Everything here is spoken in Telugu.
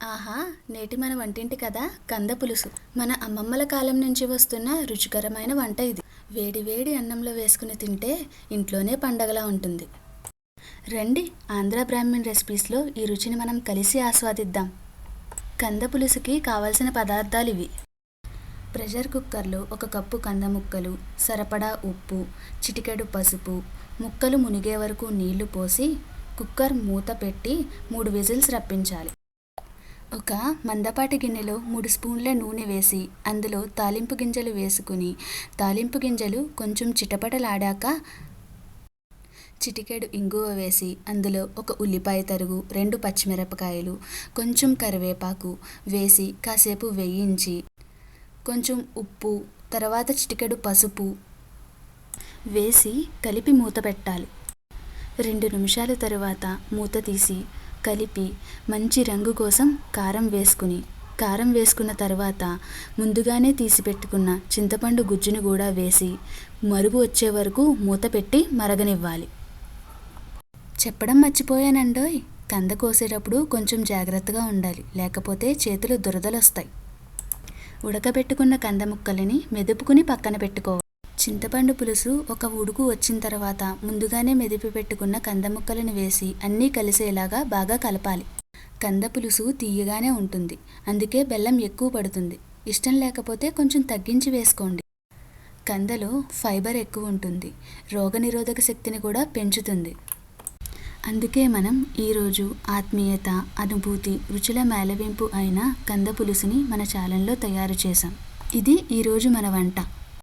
ఆహా నేటి మన వంటింటి కదా కంద పులుసు. మన అమ్మమ్మల కాలం నుంచి వస్తున్న రుచికరమైన వంట ఇది. వేడి వేడి అన్నంలో వేసుకుని తింటే ఇంట్లోనే పండగలా ఉంటుంది. రండి ఆంధ్ర బ్రాహ్మణ్ రెసిపీస్లో ఈ రుచిని మనం కలిసి ఆస్వాదిద్దాం. కంద పులుసుకి కావలసిన పదార్థాలు ఇవి. ప్రెషర్ కుక్కర్లో ఒక కప్పు కంద ముక్కలు సరిపడా ఉప్పు చిటికెడు పసుపు ముక్కలు మునిగే వరకు నీళ్ళు పోసి కుక్కర్ మూత పెట్టి మూడు విజిల్స్ రప్పించాలి. ఒక మందపాటి గిన్నెలో మూడు స్పూన్ల నూనె వేసి అందులో తాలింపు గింజలు వేసుకుని తాలింపు గింజలు కొంచెం చిటపటలాడాక చిటికెడు ఇంగువ వేసి అందులో ఒక ఉల్లిపాయ తరుగు రెండు పచ్చిమిరపకాయలు కొంచెం కరివేపాకు వేసి కాసేపు వేయించి కొంచెం ఉప్పు తర్వాత చిటికెడు పసుపు వేసి కలిపి మూత పెట్టాలి. రెండు నిమిషాల తరువాత మూత తీసి కలిపి మంచి రంగు కోసం కారం వేసుకుని కారం వేసుకున్న తర్వాత ముందుగానే తీసి పెట్టుకున్న చింతపండు గుజ్జును కూడా వేసి మరుగు వచ్చే వరకు మూత పెట్టి మరగనివ్వాలి. చెప్పడం మర్చిపోయానండోయ్. కంద కోసేటప్పుడు కొంచెం జాగ్రత్తగా ఉండాలి. లేకపోతే చేతులు దురదలు వస్తాయి ఉడకబెట్టుకున్న కంద ముక్కలని మెదుపుకుని పక్కన పెట్టుకోవాలి. చింతపండు పులుసు ఒక ఉడుకు వచ్చిన తర్వాత ముందుగానే మెదిపి పెట్టుకున్న కంద ముక్కలను వేసి అన్నీ కలిసేలాగా బాగా కలపాలి. కంద పులుసు తీయగానే ఉంటుంది. అందుకే బెల్లం ఎక్కువ పడుతుంది. ఇష్టం లేకపోతే కొంచెం తగ్గించి వేసుకోండి. కందలో ఫైబర్ ఎక్కువ ఉంటుంది. రోగనిరోధక శక్తిని కూడా పెంచుతుంది. అందుకే మనం ఈరోజు ఆత్మీయత అనుభూతి రుచుల మేళవింపు అయిన కంద పులుసుని మన ఛానల్లో తయారు చేశాం. ఇది ఈరోజు మన వంట.